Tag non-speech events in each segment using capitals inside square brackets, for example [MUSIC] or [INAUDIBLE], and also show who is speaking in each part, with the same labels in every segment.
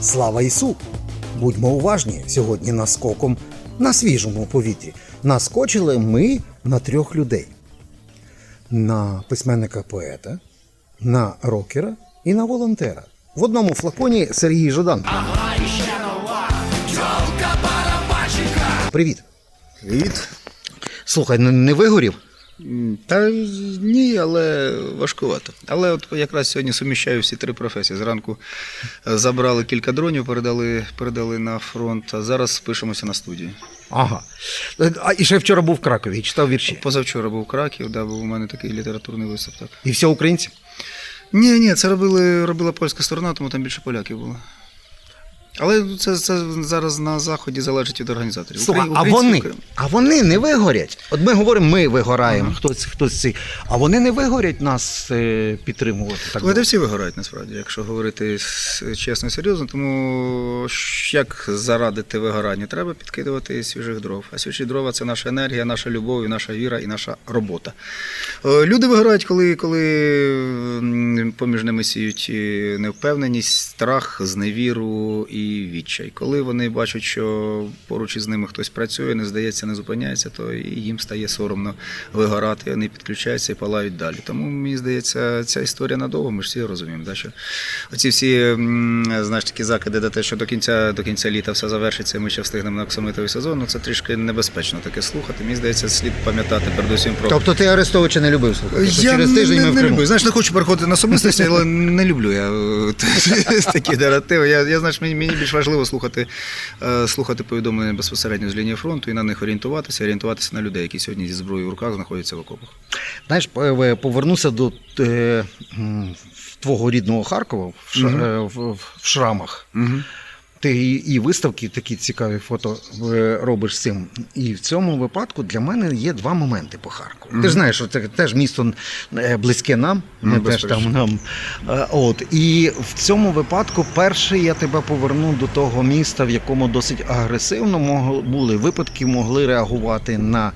Speaker 1: Слава Ісу! Будьмо уважні сьогодні наскоком на свіжому повітрі. Наскочили ми на трьох людей: на письменника поета, на рокера і на волонтера. В одному флаконі Сергій Жадан. Привіт.
Speaker 2: Привіт.
Speaker 1: Слухай, не- не вигорів?
Speaker 2: Та ні, але важкувато. Але от якраз сьогодні суміщаю всі три професії. Зранку е, забрали кілька дронів, передали, передали на фронт, а зараз пишемося на студії.
Speaker 1: Ага. А і ще вчора був в Кракові читав вірші.
Speaker 2: Позавчора був Краків, да, був у мене такий літературний виступ. Так.
Speaker 1: І все українці?
Speaker 2: Ні, ні, це робили, робила польська сторона, тому там більше поляків було. Але це, це зараз на заході залежить від організаторів.
Speaker 1: Слухай,
Speaker 2: Украї-
Speaker 1: а вони,
Speaker 2: Украї-
Speaker 1: а вони не вигорять. От ми говоримо, ми вигораємо, хтось, хтось цей. А вони не вигорять нас е, підтримувати. Так
Speaker 2: Вони всі вигорають насправді, якщо говорити чесно і серйозно. Тому як зарадити вигорання, треба підкидувати свіжих дров. А свіжі дрова це наша енергія, наша любов, і наша віра і наша робота. Е, Люди вигорають, коли, коли поміж ними сіють е, невпевненість, страх, зневіру і відчай. Коли вони бачать, що поруч із ними хтось працює, не здається, не зупиняється, то їм стає соромно вигорати, вони підключаються і палають далі. Тому мені здається, ця історія надовго. Ми ж всі розуміємо, да, що оці всі знаєш, такі закиди до те, що до кінця до кінця літа все завершиться, і ми ще встигнемо на оксамитовий сезон. Ну це трішки небезпечно таке слухати. Мені здається, слід пам'ятати передусім про
Speaker 1: Тобто ти Арестовича не любив слухати?
Speaker 2: я
Speaker 1: через тиждень
Speaker 2: не,
Speaker 1: ми в
Speaker 2: не
Speaker 1: Криму.
Speaker 2: люблю. Знаєш, не хочу переходити на особистості, але не люблю я е, [LAUGHS] такі наративи. Я, я знаєш, мені, мені більш важливо слухати, е, слухати повідомлення безпосередньо з лінії фронту і на них орієнтуватися, орієнтуватися на людей, які сьогодні зі зброєю в руках знаходяться в окопах.
Speaker 1: Знаєш, е, повернуся до е, м, твого рідного Харкова в,
Speaker 2: Мгм.
Speaker 1: е, в, в Шрамах.
Speaker 2: Угу.
Speaker 1: Ти і, і виставки такі цікаві фото е, робиш з цим. І в цьому випадку для мене є два моменти по Харкову. Ти ж знаєш, що це теж місто е, близьке нам. Ми
Speaker 2: Ну,
Speaker 1: теж там нам. Е, От і в цьому випадку перший я тебе поверну до того міста, в якому досить агресивно були випадки, могли реагувати на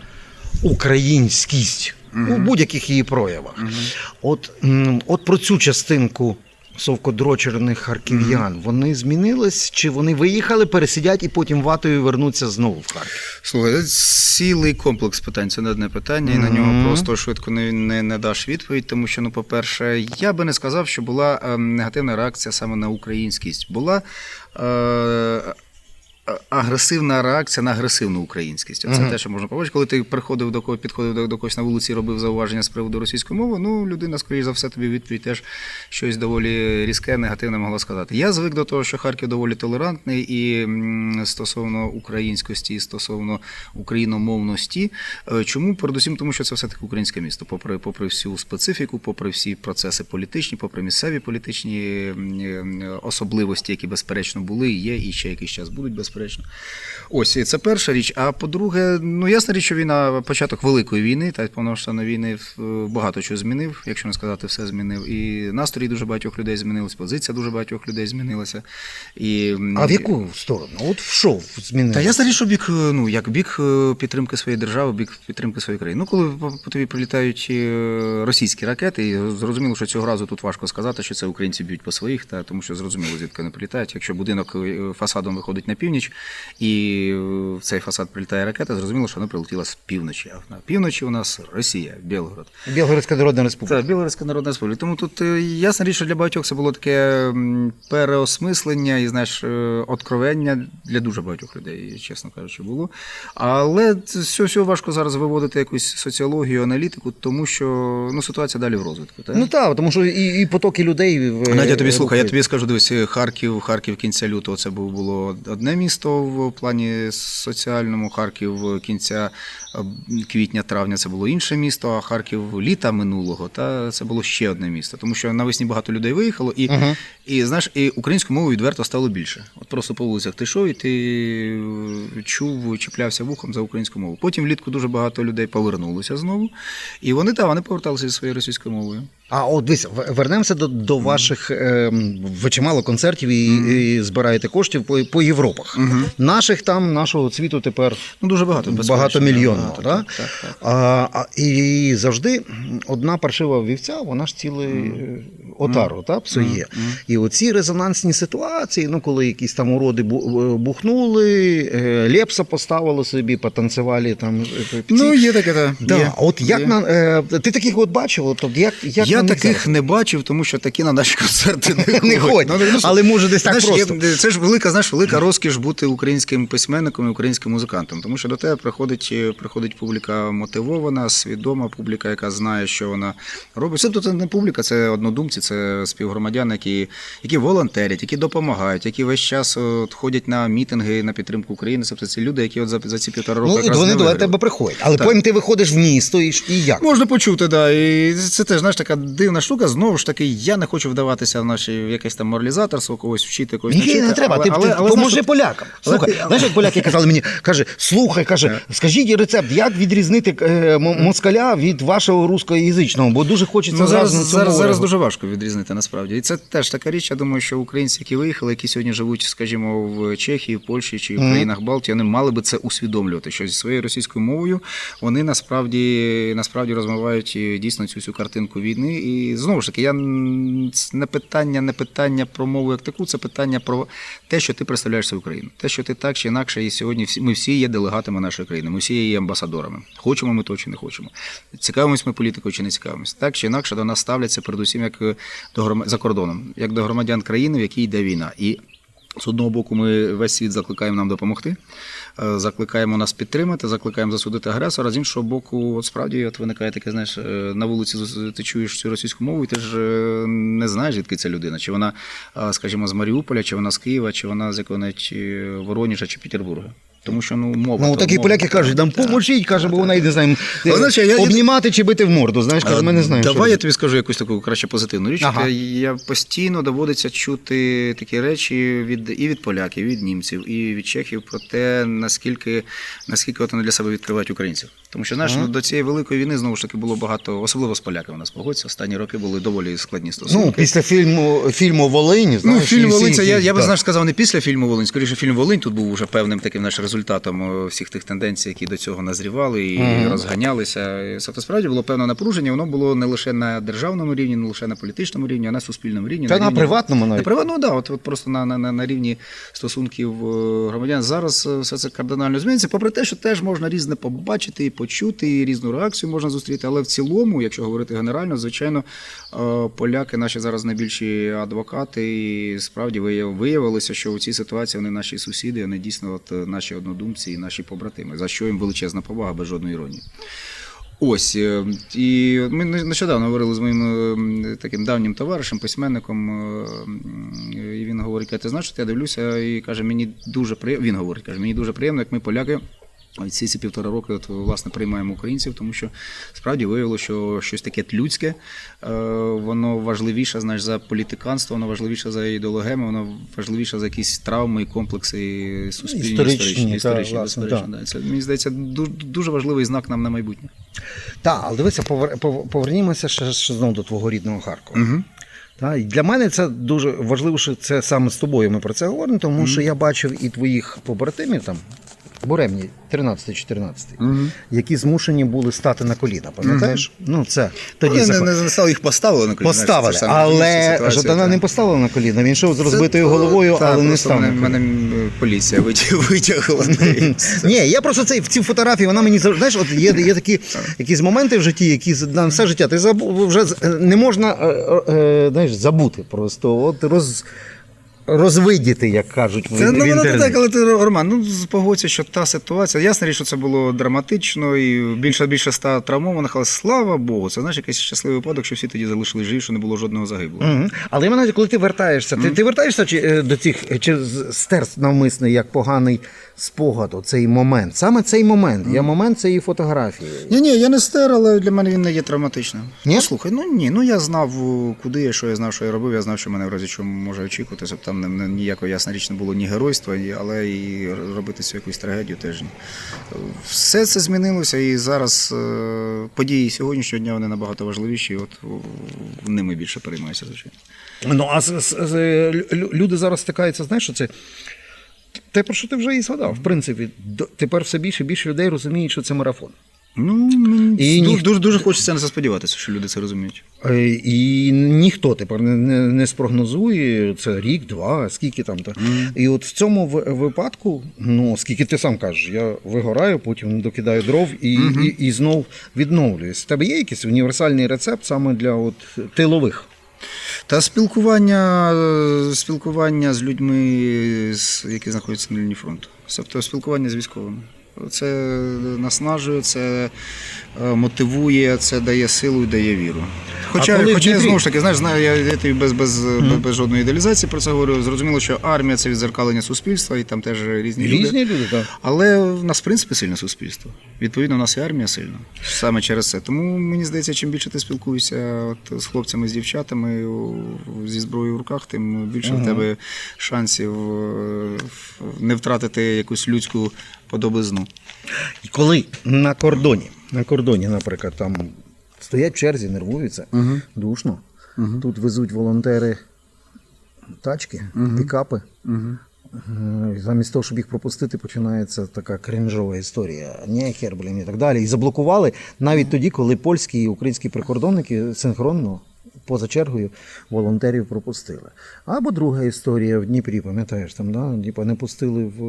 Speaker 1: українськість у будь-яких її проявах. От, от про цю частинку совкодрочерних харків'ян вони змінились, чи вони виїхали, пересидять і потім ватою вернуться знову в Харків?
Speaker 2: Слухай, це цілий комплекс питань. Це не одне питання, і на нього просто швидко не, не, не даш відповідь. Тому що, ну, по-перше, я би не сказав, що була е, негативна реакція саме на українськість. Була. Е, Агресивна реакція на агресивну українськість. Це
Speaker 1: Мгм.
Speaker 2: те, що можна побачити. Коли ти приходив до кого підходив до, до когось на вулиці, і робив зауваження з приводу російської мови. Ну людина, скоріш за все, тобі відповідь теж щось доволі різке, негативне могла сказати. Я звик до того, що Харків доволі толерантний і стосовно українськості, і стосовно україномовності. Е, Чому? Передусім, тому що це все таки українське місто, попри попри всю специфіку, попри всі процеси політичні, попри місцеві політичні е, особливості, які безперечно були, є, і ще якийсь час будуть безперечно. Ось і це перша річ. А по-друге, ну ясна річ, що війна, початок великої війни, та й війни е, багато чого змінив, якщо не сказати, все змінив. І настрій дуже багатьох людей змінилась, позиція дуже багатьох людей змінилася. І,
Speaker 1: А в яку сторону? От в що змінилось?
Speaker 2: та ясна річ, що бік, е, ну як бік е, підтримки своєї держави, бік підтримки своєї країни. Ну, коли по, тобі прилітають російські ракети, і зрозуміло, що цього разу тут важко сказати, що це українці б'ють по своїх, та тому що зрозуміло, звідки вони прилітають. Якщо будинок фасадом виходить на північ, і е, в цей фасад прилітає ракета, зрозуміло, що вона прилетіла з півночі. А на півночі у нас Росія, Білгород.
Speaker 1: Білгородська Народна Республіка.
Speaker 2: Так, Білоруська Народна Республіка. Тому тут е, ясна річ, що для багатьох це було таке переосмислення і знаєш, е, откровення для дуже багатьох людей, чесно кажучи, було. Але все, все важко зараз виводити якусь соціологію, аналітику, тому що ну, ситуація далі в розвитку. Так?
Speaker 1: Ну так, тому що і, і потоки людей. в-
Speaker 2: Надя, тобі слухай, я тобі скажу, дивись, Харків, Харків кінця лютого це було одне місто в плані соціальному, Харків кінця е, квітня-травня це було інше місто, а Харків літа минулого, та це було ще одне місто. Тому що навесні багато людей виїхало, і,
Speaker 1: Мгм.
Speaker 2: І знаєш, і українську мову відверто стало більше. От просто по вулицях ти йшов, і ти е, чув, чіплявся вухом за українську мову. Потім влітку дуже багато людей повернулося знову, і вони та вони поверталися зі своєю російською мовою.
Speaker 1: А от дивись, вернемося до, до ваших ем, ви чимало концертів і, і збираєте коштів по, по Європах. Наших там, нашого світу тепер
Speaker 2: Ну, дуже багато. безперечно,
Speaker 1: багатомільйонно.
Speaker 2: да, так, так, так.
Speaker 1: А, а, і завжди одна паршива вівця, вона ж цілий е, отару та, псує. І оці резонансні ситуації, ну коли якісь там уроди е, бухнули, е, Лепса поставили собі, потанцювали там. е,
Speaker 2: Ну, є таке, так.
Speaker 1: Да,
Speaker 2: Є,
Speaker 1: от як
Speaker 2: є.
Speaker 1: на ти таких от бачив? От, як, як
Speaker 2: я
Speaker 1: на
Speaker 2: таких
Speaker 1: зараз?
Speaker 2: не бачив, тому що такі на наші [LAUGHS] концерти не,
Speaker 1: Не ходять.
Speaker 2: Ну, ну,
Speaker 1: Але може десь так
Speaker 2: знаєш,
Speaker 1: просто.
Speaker 2: є- це ж велика, знаєш, велика розкіш бути українським письменником і українським музикантом. Тому що до тебе приходить, приходить публіка мотивована, свідома публіка, яка знає, що вона робить. Тобто це не публіка, це однодумці, це співгромадяни, які, які волонтерять, які допомагають, які весь час от, ходять на мітинги на підтримку України. Тобто це люди, які от за, за ці півтора року
Speaker 1: Ну, і вони до тебе приходять. Але
Speaker 2: Так.
Speaker 1: потім ти виходиш в місто і, і як?
Speaker 2: Можна почути, да. І це теж знаєш така дивна штука. Знову ж таки, я не хочу вдаватися в наші в якесь там моралізаторство, когось вчити, когось
Speaker 1: Ні,
Speaker 2: навчити.
Speaker 1: не треба.
Speaker 2: але-
Speaker 1: ти,
Speaker 2: але-
Speaker 1: ти
Speaker 2: але,
Speaker 1: поможи
Speaker 2: знаєш,
Speaker 1: полякам.
Speaker 2: але
Speaker 1: Слухай,
Speaker 2: ти-
Speaker 1: знаєш, як поляки казали мені, каже, слухай, каже, скажіть рецепт, як відрізнити е, москаля від вашого рускоязичного, бо дуже хочеться
Speaker 2: Ну, зараз, зараз, зараз дуже важко відрізнити насправді. І це теж така річ. Я думаю, що українці, які виїхали, які сьогодні живуть, скажімо, в Чехії, в Польщі чи в країнах Балтії, вони мали би це усвідомлювати. Що зі своєю російською мовою вони насправді насправді розмивають е, дійсно цю всю картинку війни. І знову ж таки, я не питання, не питання про мову як таку, це питання про те, що ти представляєш свою країну. Те, що ти так чи інакше, і сьогодні всі ми всі є делегатами нашої країни, ми всі є амбасадорами. Хочемо ми то чи не хочемо. Цікавимось ми політикою чи не цікавимось. Так чи інакше до нас ставляться передусім як е, до грома- за кордоном, як до громадян країни, в якій йде війна. І з одного боку, ми весь світ закликаємо нам допомогти, е, закликаємо нас підтримати, закликаємо засудити агресора. З іншого боку, от справді от виникає таке, знаєш, е, на вулиці ти чуєш цю російську мову, і ти ж е, не знаєш, звідки ця людина. Чи вона, скажімо, з Маріуполя, чи вона з Києва, чи вона з якого-небудь е, Воронежа чи Петербурга. Тому що ну мова.
Speaker 1: Ну, такі поляки кажуть, нам поможіть, каже, бо вона йде
Speaker 2: знаємо, я- я-
Speaker 1: обнімати чи бити в морду. Знаєш, каже, ми не знаємо. що
Speaker 2: Давай я тобі скажу якусь таку краще позитивну річ.
Speaker 1: Ага.
Speaker 2: Я, постійно доводиться чути такі речі від і від поляків, і від німців, і від чехів про те, наскільки наскільки вони для себе відкривають українців. Тому що знаєш, ну, до цієї великої війни знову ж таки було багато, особливо з поляками. У нас погодься. Останні роки були доволі складні стосунки.
Speaker 1: Ну, після фільму, фільму Волині,
Speaker 2: Ну,
Speaker 1: знаєш, і
Speaker 2: фільм Волинь, це я, я би знаєш, сказав не після фільму Волинь. Скоріше, фільм Волинь тут був уже певним таким наш результатом е, всіх тих тенденцій, які до цього назрівали і розганялися. І Це справді було певне напруження. Воно було не лише на державному рівні, не лише на політичному рівні, а на суспільному рівні.
Speaker 1: Та на
Speaker 2: рівні-
Speaker 1: приватному навіть.
Speaker 2: На приватному, да, от, от просто на, на, на, на рівні стосунків е, громадян. Зараз е, все це кардинально зміниться. Попри те, що теж можна різне побачити і почути, і різну реакцію можна зустріти. Але в цілому, якщо говорити генерально, звичайно, е, поляки наші зараз найбільші адвокати, і справді вияв- виявилося, що у цій ситуації вони наші сусіди, вони дійсно от е, наші однодумці і наші побратими, за що їм величезна повага без жодної іронії. Ось е, і ми нещодавно говорили з моїм таким давнім товаришем, письменником. І він говорить: ти знаєш, що я дивлюся, і каже, мені дуже приємно. Він говорить, каже, мені дуже приємно, як ми поляки. Ці ці півтора роки от, власне приймаємо українців, тому що справді виявилося, що щось таке людське, е, воно важливіше знаєш, за політиканство, воно важливіше за ідеологеми, воно важливіше за якісь травми і комплекси суспільні,
Speaker 1: Історичні,
Speaker 2: історичні,
Speaker 1: та,
Speaker 2: історичні
Speaker 1: власне,
Speaker 2: безперечно. Да. Це мені здається дуже, дуже важливий знак нам на майбутнє.
Speaker 1: Так, але дивися, повер- повернімося ще, ще знову до твого рідного Харкова.
Speaker 2: Угу.
Speaker 1: Та, і для мене це дуже важливо, що це саме з тобою ми про це говоримо, тому що я бачив і твоїх побратимів там, буремні, 13-14, які змушені були стати на коліна, пам'ятаєш? Ну, це тоді
Speaker 2: не,
Speaker 1: заход-
Speaker 2: не, не стало їх поставили на коліна.
Speaker 1: Поставили,
Speaker 2: Це ж саме
Speaker 1: але Жадана не поставила на коліна. Він йшов з розбитою
Speaker 2: Це,
Speaker 1: головою,
Speaker 2: та,
Speaker 1: але не став.
Speaker 2: Мене, мене поліція [LAUGHS] витягла.
Speaker 1: Ні, я просто цей в ці фотографії, вона мені знаєш, от є, є такі якісь моменти в житті, які на все життя ти забув вже не можна е, е, знаєш, забути просто. От роз, розвидіти, як кажуть в,
Speaker 2: Це
Speaker 1: в
Speaker 2: ну, воно
Speaker 1: інтернеті.
Speaker 2: так, але ти Роман, ну погодься, що та ситуація. Ясно річ, що це було драматично і більше більше ста травмованих, але слава Богу, це знаєш якийсь щасливий випадок, що всі тоді залишили живі, що не було жодного загиблого.
Speaker 1: Угу. Але мене коли ти вертаєшся, ти, ти вертаєшся чи, е, до цих чи стерс навмисний, як поганий спогаду, цей момент. Саме цей момент. Я момент цієї фотографії.
Speaker 2: Ні, ні, я не стер, але для мене він не є травматичним.
Speaker 1: Ні?
Speaker 2: Ну, слухай, ну ні, ну я знав, куди я, що я знав, що я робив, я знав, що мене в разі чому може очікувати. Тобто там не, не, ніякого ясна річ не було ні геройства, ні, але і робити цю якусь трагедію теж ні. Все це змінилося, і зараз е, події сьогоднішнього дня вони набагато важливіші, і от о, ними більше переймаюся, звичайно.
Speaker 1: Ну, а з, з, з, лю- люди зараз стикаються, знаєш, що це. Те, про що ти вже і згадав. В принципі, до- тепер все більше і більше людей розуміють, що це марафон.
Speaker 2: Ну,
Speaker 1: І
Speaker 2: дуже,
Speaker 1: ні-
Speaker 2: дуже, дуже хочеться на це сподіватися, що люди це розуміють.
Speaker 1: Е, І ніхто тепер не, не, не спрогнозує це рік, два, скільки там. Та. І от в цьому випадку, ну скільки ти сам кажеш, я вигораю, потім докидаю дров і, і, і знов відновлююсь. В тебе є якийсь універсальний рецепт саме для от тилових?
Speaker 2: Та спілкування, е, спілкування з людьми, які знаходяться на лінії фронту. Тобто спілкування з військовими. Це наснажує, це е, мотивує, це дає силу і дає віру. Хоча,
Speaker 1: в
Speaker 2: хоча я
Speaker 1: Дніпрі-
Speaker 2: знову ж таки, знаєш, знаю, я, я тобі без, без, без, без жодної ідеалізації про це говорю. Зрозуміло, що армія це відзеркалення суспільства, і там теж різні, люди.
Speaker 1: Різні люди, так.
Speaker 2: Але в нас, в принципі, сильне суспільство. Відповідно, у нас і армія сильна. Саме через це. Тому мені здається, чим більше ти спілкуєшся от, з хлопцями, з дівчатами зі зброєю в руках, тим більше в тебе шансів е, не втратити якусь людську подобизну.
Speaker 1: І коли на кордоні, на кордоні, наприклад, там стоять в черзі, нервуються, душно. Тут везуть волонтери тачки, пікапи. Е, Замість того, щоб їх пропустити, починається така кринжова історія. Нехер, блін, і так далі. І заблокували навіть тоді, коли польські і українські прикордонники синхронно поза чергою волонтерів пропустили. Або друга історія в Дніпрі, пам'ятаєш, там, да? Типа не пустили в,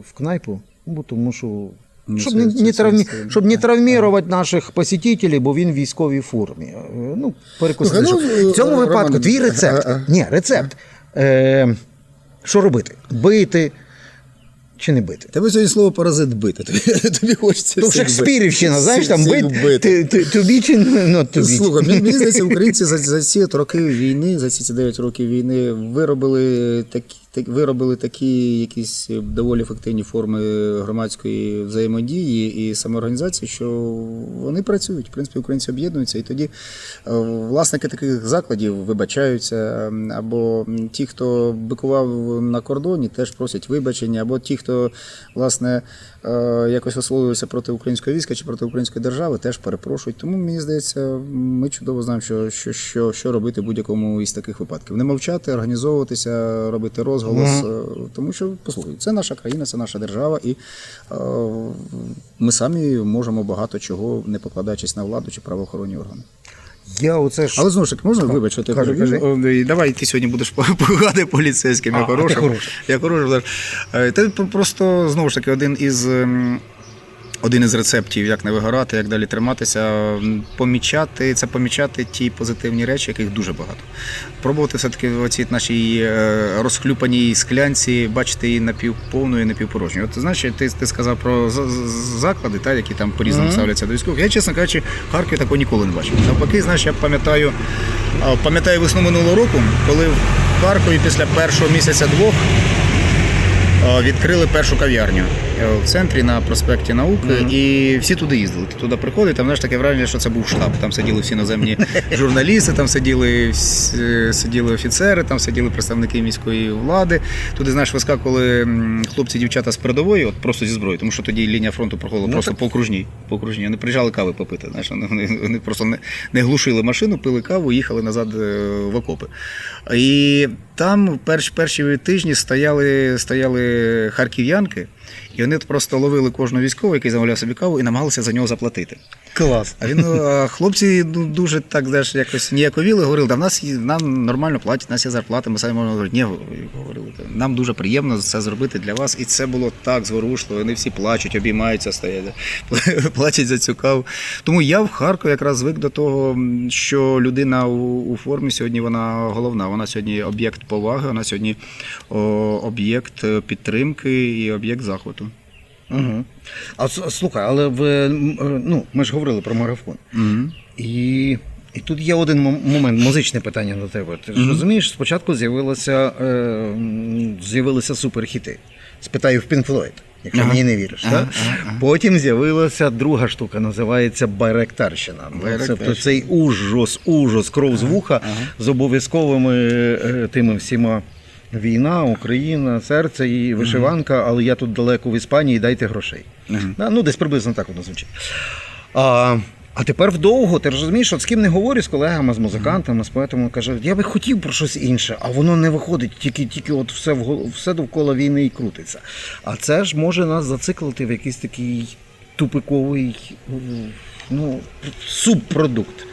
Speaker 1: в кнайпу, бо тому що.
Speaker 2: Ну,
Speaker 1: Щоб не, не, травмі, щоб не травмувати наших посетителів, бо він в військовій формі. Е, Ну, перекусити.
Speaker 2: Ну,
Speaker 1: в цьому
Speaker 2: е,
Speaker 1: випадку
Speaker 2: Роман,
Speaker 1: твій рецепт. Ні, рецепт. Е, що робити? Бити чи не бити?
Speaker 2: Тебе сьогодні слово паразит бити. [LAUGHS] Тобі, тобі хочеться.
Speaker 1: То
Speaker 2: всіх бити.
Speaker 1: Шекспірівщина, знаєш, там бит,
Speaker 2: бити.
Speaker 1: ти- ти- тобі чи не тобі?
Speaker 2: Слухай, мені здається, українці за, за ці роки війни, за ці 9 років війни виробили такі, так, виробили такі якісь доволі ефективні форми громадської взаємодії і самоорганізації, що вони працюють. В принципі, українці об'єднуються, і тоді е, власники таких закладів вибачаються, або ті, хто бикував на кордоні, теж просять вибачення, або ті, хто власне е, якось висловлювався проти українського війська чи проти української держави, теж перепрошують. Тому мені здається, ми чудово знаємо, що, що, що, що робити будь-якому із таких випадків. Не мовчати, організовуватися, робити розголос, е, тому що послухай, це наша країна, це наша держава, і е, ми самі можемо багато чого, не покладаючись на владу чи правоохоронні органи.
Speaker 1: Я оце ж...
Speaker 2: Але знову ж таки, можна вибачити?
Speaker 1: Кажу.
Speaker 2: О, і Давай ти сьогодні будеш [LAUGHS] погадати поліцейським, я хороший.
Speaker 1: хороший.
Speaker 2: Я хороший. Ти просто знову ж таки один із. Один із рецептів, як не вигорати, як далі триматися, помічати це помічати ті позитивні речі, яких дуже багато. Пробувати все-таки в цій нашій е, розхлюпаній склянці бачити її напівповною, напівпорожньою. От знаєш, ти, ти сказав про заклади, та, які там по-різному
Speaker 1: Мгм.
Speaker 2: ставляться до військових. Я, чесно кажучи, в Харкові такого ніколи не бачив. Навпаки, знаєш, я пам'ятаю, пам'ятаю весну минулого року, коли в Харкові після першого місяця двох відкрили першу кав'ярню в центрі на проспекті Науки, і всі туди їздили. Ти туди приходив, там знаєш таке враження, що це був штаб. Там сиділи всі іноземні [LAUGHS] журналісти, там сиділи, сиділи офіцери, там сиділи представники міської влади. Туди, знаєш, вискакували хлопці, дівчата з передової, от просто зі зброєю, тому що тоді лінія фронту проходила
Speaker 1: Ну,
Speaker 2: просто
Speaker 1: так.
Speaker 2: по окружній. По окружній. Вони приїжджали кави попити. Знаєш, вони, вони, просто не, не глушили машину, пили каву, їхали назад е, в окопи. І там в перші, перші тижні стояли, стояли харків'янки, і вони просто ловили кожного військового, який замовляв собі каву, і намагалися за нього заплатити.
Speaker 1: Клас.
Speaker 2: А він ну, хлопці дуже так знаєш, якось ніяковіли, говорили, да в нас нам нормально платять, у нас є зарплата, ми самі можемо говорити. Ні, говорили, нам дуже приємно це зробити для вас. І це було так зворушливо. Вони всі плачуть, обіймаються, стоять, [LAUGHS] плачуть за цю каву. Тому я в Харкові якраз звик до того, що людина у, у формі сьогодні вона головна. Вона сьогодні об'єкт поваги, вона сьогодні о, об'єкт підтримки і об'єкт захвату.
Speaker 1: Угу. А слухай, але в, е, ну, ми ж говорили про марафон.
Speaker 2: Угу.
Speaker 1: І, і тут є один момент, музичне питання до тебе. Ти ж розумієш, спочатку з'явилося, е, з'явилися суперхіти. Спитаю в Pink Floyd. Якщо
Speaker 2: Ага.
Speaker 1: мені не віриш,
Speaker 2: Ага,
Speaker 1: так?
Speaker 2: ага, ага.
Speaker 1: Потім з'явилася друга штука, називається байректарщина. Тобто цей ужас, ужас, кров з вуха
Speaker 2: ага.
Speaker 1: з обов'язковими е, тими всіма. Війна, Україна, серце і вишиванка, але я тут далеко в Іспанії, дайте грошей. Да, Ну, десь приблизно так воно звучить. А, а тепер вдовго, ти розумієш, от з ким не говорю, з колегами, з музикантами, з поетами, каже, я би хотів про щось інше, а воно не виходить, тільки, тільки от все, вгол- все довкола війни і крутиться. А це ж може нас зациклити в якийсь такий тупиковий ну, субпродукт.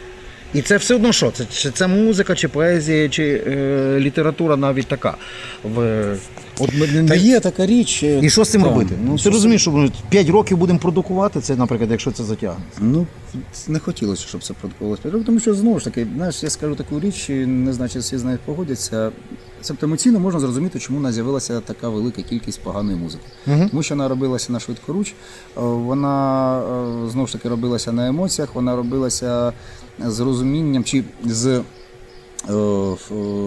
Speaker 1: І це все одно що? Це, чи це музика, чи поезія, чи е, література навіть така. В, от ми, не-
Speaker 3: Та є така річ. е,
Speaker 1: і що з цим
Speaker 3: там,
Speaker 1: робити? Ну, ти розумієш, що ми 5 років будемо продукувати це, наприклад, якщо це затягне.
Speaker 3: Ну, не хотілося, щоб це продукувалося п'ять років, тому що знову ж таки, знаєш, я скажу таку річ, не значить всі з нею погодяться. Тобто емоційно можна зрозуміти, чому вона з'явилася така велика кількість поганої музики.
Speaker 1: Мгм.
Speaker 3: Тому що вона робилася на швидкоруч, е, вона е, знову ж таки робилася на емоціях, вона робилася з розумінням чи з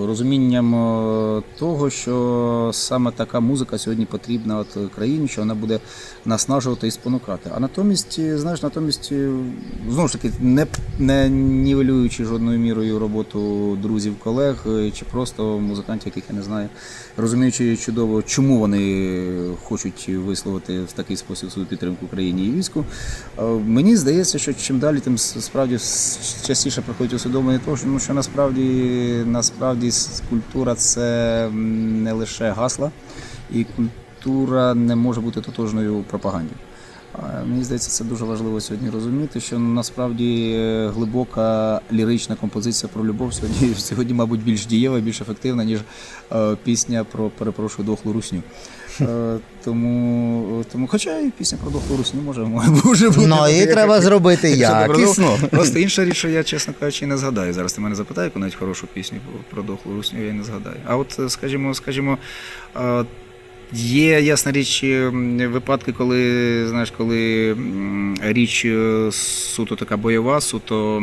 Speaker 3: розумінням е, того, що саме така музика сьогодні потрібна от країні, що вона буде наснажувати і спонукати. А натомість, е, знаєш, натомість, е, знову ж таки, не, не нівелюючи жодною мірою роботу друзів, колег е, чи просто музикантів, яких я не знаю, розуміючи чудово, чому вони хочуть висловити в такий спосіб свою підтримку Україні і війську. е, Мені здається, що чим далі, тим справді частіше приходить усвідомлення того, що, ну, що насправді, насправді культура це не лише гасла, і культура не може бути тотожною пропаганді. Мені здається, це дуже важливо сьогодні розуміти, що насправді е, глибока лірична композиція про любов сьогодні, [LAUGHS] сьогодні мабуть, більш дієва, більш ефективна, ніж е, пісня про перепрошую дохлу русню. Е, тому, тому, хоча і пісня про дохлу русню може, може бути.
Speaker 1: Ну
Speaker 3: як-
Speaker 1: треба зробити
Speaker 3: якщо
Speaker 1: якісно.
Speaker 2: Просто інша річ, що я, чесно кажучи, не згадаю. Зараз ти мене запитає навіть хорошу пісню про дохлу русню, я не згадаю. А от, е, скажімо, скажімо, е, є ясна річ випадки, коли знаєш, коли річ е, суто така бойова, суто,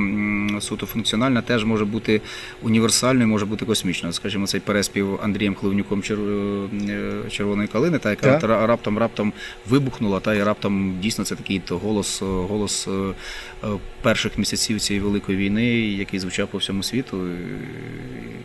Speaker 2: суто функціональна, теж може бути універсальною, може бути космічною. Скажімо, цей переспів Андрієм Кливнюком е, червоної калини, та яка
Speaker 1: Так.
Speaker 2: раптом раптом вибухнула, та і раптом дійсно це такий голос, голос е, е, перших місяців цієї великої війни, який звучав по всьому світу.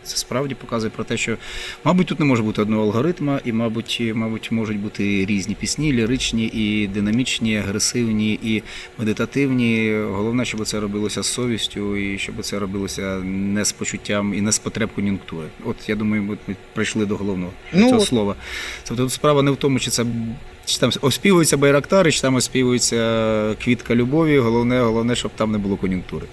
Speaker 2: Це справді показує про те, що, мабуть, тут не може бути одного алгоритма, і, мабуть, мабуть, можуть бути різні пісні, ліричні, і динамічні, агресивні, і медитативні. Головне, щоб це робилося з совістю, і щоб це робилося не з почуттям і не з потреб кон'юнктури. От я думаю, ми прийшли до головного
Speaker 1: Ну,
Speaker 2: цього
Speaker 1: от.
Speaker 2: слова. Тобто тут справа не в тому, чи це чи там оспівуються байрактари, чи там оспівується квітка любові. Головне, головне, щоб там не було кон'юнктури.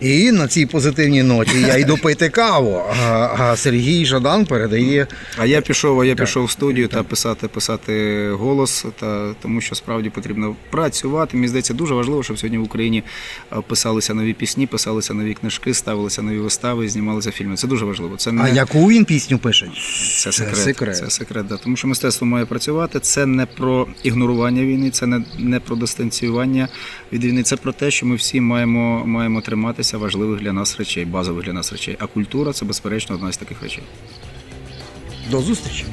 Speaker 1: І на цій позитивній ноті я йду пити каву. А, а Сергій Жадан передає.
Speaker 2: А я пішов, а я пішов в студію та писати, писати голос, та тому що справді потрібно працювати. Мені здається, дуже важливо, щоб сьогодні в Україні писалися нові пісні, писалися нові книжки, ставилися нові вистави, знімалися фільми. Це дуже важливо. Це не
Speaker 1: А яку він пісню пише?
Speaker 2: Це секрет.
Speaker 1: секрет.
Speaker 2: Це секрет, да. Тому що мистецтво має працювати. Це не про ігнорування війни, це не, не про дистанціювання від війни. Це про те, що ми всі маємо, маємо триматися важливих для нас речей, базових для нас речей. А культура це безперечно одна з таких речей.
Speaker 1: До зустрічі.